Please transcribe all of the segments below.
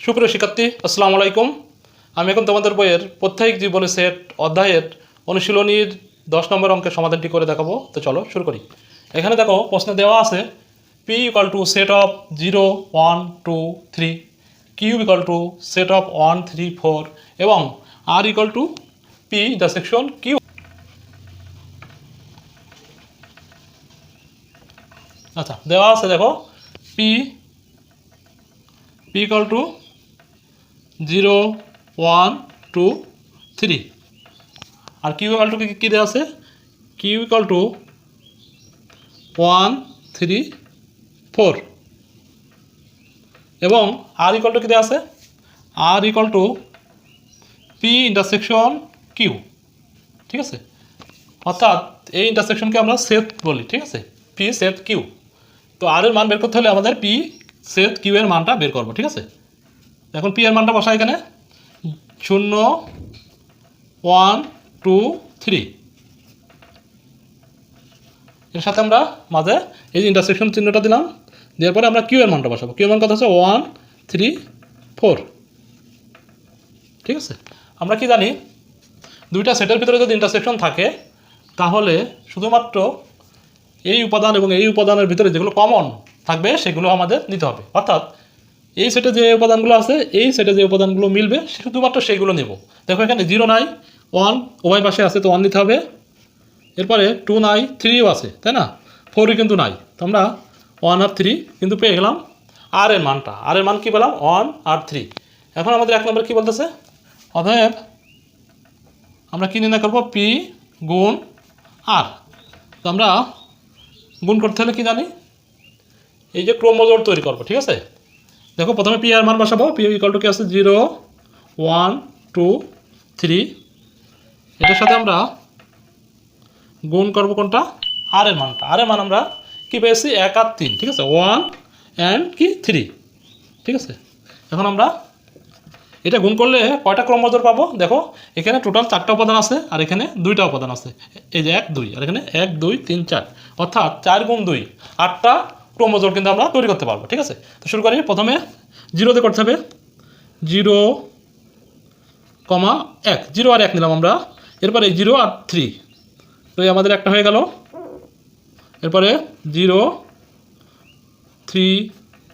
সুপ্রিয় শিক্ষার্থী, আসসালামু আলাইকুম। আমি এখন তোমাদের বইয়ের প্রত্যেক জীবনী সেট অধ্যায়ের অনুশীলনীর দশ নম্বর অঙ্কের সমাধানটি করে দেখাবো। তো চলো শুরু করি। এখানে দেখো প্রশ্নে দেওয়া আছে P equal to set of zero one two three Q equal to set of one three four এবং R equal to P the section Q আচ্ছা দেওয়া আছে দেখো P P equal to zero, one, two, three. R Q equal to কী দেওয়া আছে? Q equal to one, three, four. এবং R equal to কী দেওয়া আছে? R equal to P intersection Q ঠিক আছে? অর্থাৎ এই ইন্টারসেকশনকে আমরা সেট বলি, ঠিক আছে? পি সেট কিউ তো আর এর মান বের করতে হলে আমাদের পি সেট কিউ এর মানটা বের করব, ঠিক আছে? এখন পি এর মানটা বসা এখানে। শূন্য ওয়ান টু থ্রি এর সাথে আমরা মাঝে এই যে ইন্টারসেকশন চিহ্নটা দিলাম, দেওয়ার পরে আমরা কিউ এর মানটা বসাবো। কিউ এর মান কত হচ্ছে? ওয়ান থ্রি ফোর ঠিক আছে? আমরা কি জানি, দুইটা সেটের ভিতরে যদি ইন্টারসেকশন থাকে, তাহলে শুধুমাত্র এই উপাদান এবং এই উপাদানের ভিতরে যেগুলো কমন থাকবে, সেগুলো আমাদের নিতে হবে। অর্থাৎ এই সেটে যে উপাদানগুলো আছে, এই সেটে যে উপাদানগুলো মিলবে, শুধুমাত্র সেইগুলো নেব। দেখো এখানে জিরো নাই ওয়ান উভয় পাশে আছে তো ওয়ান নিতে হবে। এরপরে টু নাই থ্রিও আছে, তাই না? ফোরই কিন্তু নাই। তো আমরা ওয়ান আর থ্রি কিন্তু পেয়ে গেলাম। আর এর মানটা আর এর মান কী পেলাম? ওয়ান আর থ্রি এখন আমাদের এক নম্বর কী বলতেছে? অতএব আমরা কী নির্ণয় করব? পি গুণ আর তো আমরা গুণ করতে হলে কি জানি? এই যে ক্রমজোড় তৈরি করব, ঠিক আছে? দেখো প্রথমে পি আর মান বসাবো। পি ইকাল টু কি আছে? জিরো ওয়ান টু থ্রি এটার সাথে আমরা গুণ করব কোনটা? আর এর মানটা। আর এর মান আমরা কি পেয়েছি? এক আর তিন, ঠিক আছে? ওয়ান অ্যান্ড কি? থ্রি ঠিক আছে? এখন আমরা এটা গুণ করলে কয়টা ক্রমজোড় পাবো? দেখো, এখানে টোটাল চারটা উপাদান আছে আর এখানে দুইটা উপাদান আছে। এই যে এক, দুই, আর এখানে এক, দুই, তিন, চার। অর্থাৎ চার গুণ দুই। আটটা ক্রমজোড় কিন্তু আমরা তৈরি করতে পারব, ঠিক আছে? তো শুরু করি, প্রথমে জিরোতে করতে হবে, জিরো কমা এক, জিরো আর এক নিলাম আমরা। এরপরে জিরো আর থ্রি, তো আমাদের একটা হয়ে গেল। এরপরে জিরো, থ্রি,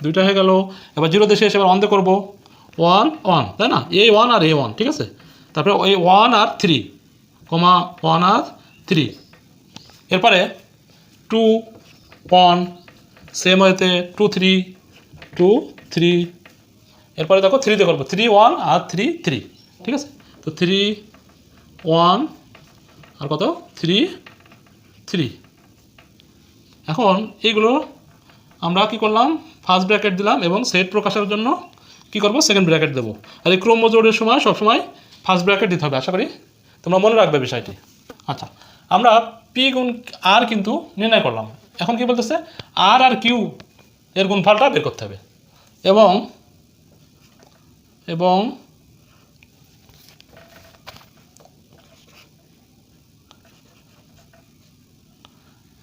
দুইটা হয়ে গেল। এবার জিরো দেশে এসে এবার অন্ধ করব। ওয়ান ওয়ান, তাই না? এ ওয়ান আর এ ওয়ান, ঠিক আছে? তারপরে ওই ওয়ান আর থ্রি, কমা ওয়ান আর থ্রি। এরপরে টু ওয়ান সেম হয়েতে টু থ্রি টু থ্রি এরপরে দেখো থ্রিতে করব। থ্রি ওয়ান আর থ্রি থ্রি ঠিক আছে? তো থ্রি ওয়ান আর কত? থ্রি থ্রি এখন এইগুলো আমরা কি করলাম? ফার্স্ট ব্র্যাকেট দিলাম এবং সেট প্রকাশের জন্য কি করব? সেকেন্ড ব্র্যাকেট দেবো। আর এই ক্রোমোজোড়ের সময় সবসময় ফার্স্ট ব্র্যাকেট দিতে হবে, আশা করি তোমরা মনে রাখবে বিষয়টি। আচ্ছা আমরা পি গুণ আর কিন্তু নির্ণয় করলাম। এখন কি বলতেছে? আর আর কিউ এর গুণফলটা বের করতে হবে। এবং এবং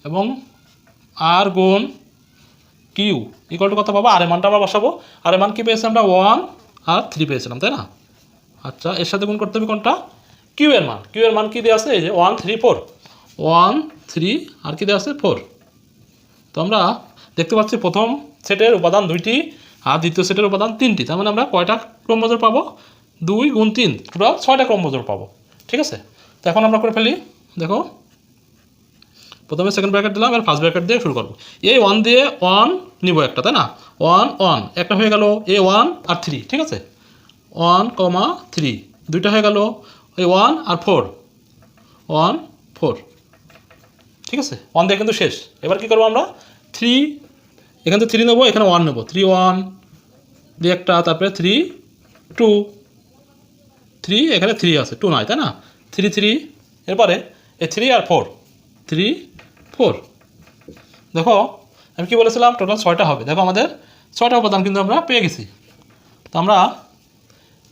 এবং আর গুণ কিউ ইকুয়াল টু কত পাবো? আর মানটা আমরা বসাবো। আর মান কি পেয়েছি আমরা? ওয়ান আর থ্রি পেয়েছিলাম, তাই না? আচ্ছা এর সাথে গুণ করতে হবে কোনটা? কিউ এর মান। কিউ এর মান কি দেওয়া আছে? এই যে one three four one three আর কি দেওয়া আছে? ফোর তো আমরা দেখতে পাচ্ছি প্রথম সেটের উপাদান দুইটি আর দ্বিতীয় সেটের উপাদান তিনটি। তার মানে আমরা কয়টা ক্রমজোর পাবো? দুই গুণ তিন টোটাল ছয়টা ক্রমজোর পাবো। ঠিক আছে? তো এখন আমরা করে ফেলি। দেখো, প্রথমে সেকেন্ড ব্র্যাকেট দিলাম আর ফার্স্ট ব্র্যাকেট দিয়ে শুরু করব। এই ওয়ান দিয়ে ওয়ান নিব একটা, তাই না? ওয়ান ওয়ান একটা হয়ে গেল এ ওয়ান আর থ্রি ঠিক আছে? ওয়ান কমা থ্রি দুইটা হয়ে গেল এই ওয়ান আর ফোর ওয়ান ফোর ঠিক আছে? ওয়ান দিয়ে কিন্তু শেষ। এবার কী করব আমরা? থ্রি এখান থেকে থ্রি নেব, এখানে ওয়ান নেব। থ্রি ওয়ান দিয়ে একটা, তারপরে থ্রি টু থ্রি এখানে থ্রি আছে টু নয় তাই না? থ্রি থ্রি এরপরে এ থ্রি আর ফোর থ্রি ফোর দেখো, আমি কি বলেছিলাম? টোটাল ছয়টা হবে। দেখো আমাদের ছয়টা উপাদান কিন্তু আমরা পেয়ে গেছি। তো আমরা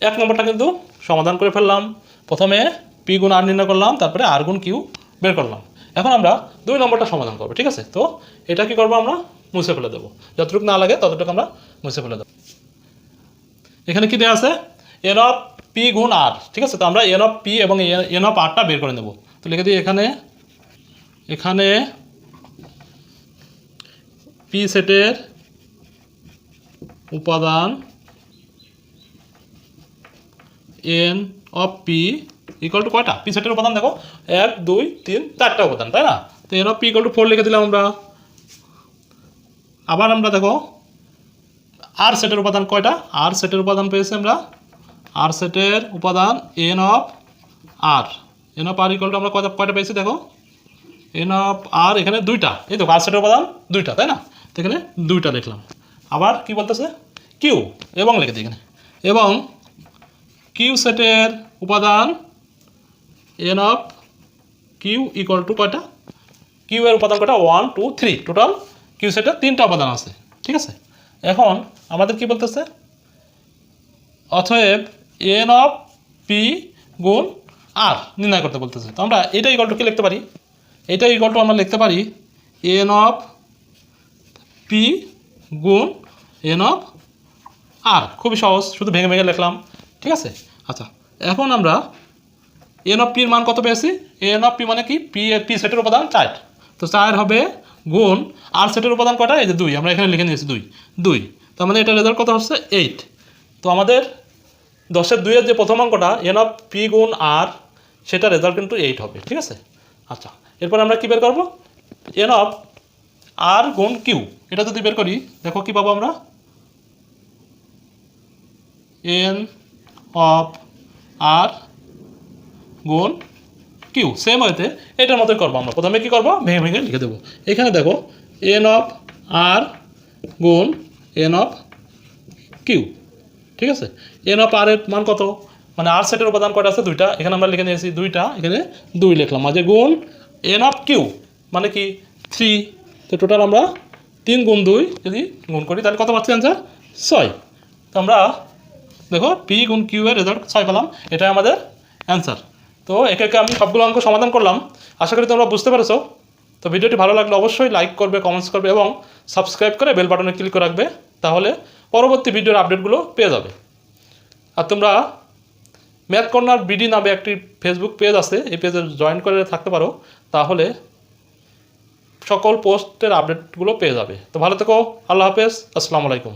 এক নম্বরটা কিন্তু সমাধান করে ফেললাম। প্রথমে পি গুণ আর নির্ণয় করলাম, তারপরে আর গুণ কিউ বের করলাম। এখন আমরা দুই নম্বরটা সমাধান করব, ঠিক আছে? তো এটা কি করব আমরা? মুছে ফেলে দেবো। যতটুকু না লাগে ততটুকু আমরা মুছে ফেলে দেবো। এখানে কি দেওয়া আছে? এন অফ পি গুণ আর ঠিক আছে? তো আমরা এন অফ পি এবং এন অফ আরটা বের করে নেব। তো লিখে দিই এখানে এখানে পি সেটের উপাদান N of P equal to কয়টা? পি সেটের উপাদান দেখো। এক, দুই, তিন, চারটা উপাদান, তাই না? তো of P equal to four লিখে দিলাম আমরা। আবার আমরা দেখো আর সেটের উপাদান কয়টা? আর সেটের উপাদান পেয়েছি আমরা। আর সেটের উপাদান N of R N of R equal to আমরা কয়টা কয়টা পেয়েছি দেখো? এন অফ আর এখানে দুইটা। এই দেখো আর সেটের উপাদান দুইটা, তাই না? তো এখানে দুইটা লিখলাম। আবার কি বলতেছে? কিউ এবং লিখে দিই এখানে। এবং কিউ সেটের উপাদান N of Q equal to কয়টা? কিউ এর উপাদান কয়টা? One two three total Q সেটের তিনটা উপাদান আছে, ঠিক আছে? এখন আমাদের কি বলতেছে? অতএব এন অফ পি গুণ আর নির্ণয় করতে বলতেছে। তো আমরা এটা ইকুয়াল টু কি লিখতে পারি? এটা ইকুয়াল টু আমরা লিখতে পারি এন অফ পি গুণ এন অফ আর খুবই সহজ, শুধু ভেঙে ভেঙে লিখলাম, ঠিক আছে? আচ্ছা এখন আমরা এন অফ পির মান কত পেয়েছি? এন অফ পি মানে কি? পি পি সেটের উপাদান চার। তো চার হবে গুণ আর সেটের উপাদান কয়টা? এই যে দুই। আমরা এখানে লিখে নিয়েছি দুই। দুই। তার মানে এটা রেজাল্ট কত হচ্ছে? এইট তো আমাদের দশের দুইয়ের যে প্রথম অঙ্কটা এন অফ পি গুণ আর সেটা রেজাল্ট কিন্তু এইট হবে। ঠিক আছে? আচ্ছা। এরপর আমরা কী বের করব? এন অফ আর গুণ কিউ এটা যদি বের করি, দেখো কী পাবো আমরা? এন অফ আর গুণ কিউ সেম হইতে এটার মতোই করব আমরা। প্রথমে কী করব? ভেঙে ভেঙে লিখে দেবো। এখানে দেখো এন অফ আর গুণ এন অফ কিউ। ঠিক আছে? এন অফ আর এর মান কত? মানে আর সেটের উপাদান কয়টা আছে? দুইটা। এখানে আমরা লিখে নিয়েছি দুইটা। এখানে দুই লিখলাম। মাঝে গুণ এন অফ কিউ মানে কি? থ্রি তো টোটাল আমরা তিন গুণ দুই যদি গুণ করি, তাহলে কত পাচ্ছি অ্যান্সার ছয়। তো আমরা দেখো পি গুণ কিউ এর রেজাল্ট ছয় পেলাম। এটাই আমাদের অ্যান্সার তো একে একে আমি সবগুলো অঙ্ক সমাধান করলাম। আশা করি তোমরা বুঝতে পেরেছ। তো ভিডিওটি ভালো লাগলে অবশ্যই লাইক করবে কমেন্টস করবে এবং সাবস্ক্রাইব করে বেল বাটনে ক্লিক করে রাখবে, তাহলে পরবর্তী ভিডিওর আপডেটগুলো পেয়ে যাবে। আর তোমরা ম্যাথ কর্নার বিডি নামে একটি ফেসবুক পেজ আছে, এই পেজে জয়েন করে থাকতে পারো, তাহলে সকল পোস্টের আপডেটগুলো পেয়ে যাবে। তো ভালো থেকো, আল্লাহ হাফেজ, আসসালামু আলাইকুম।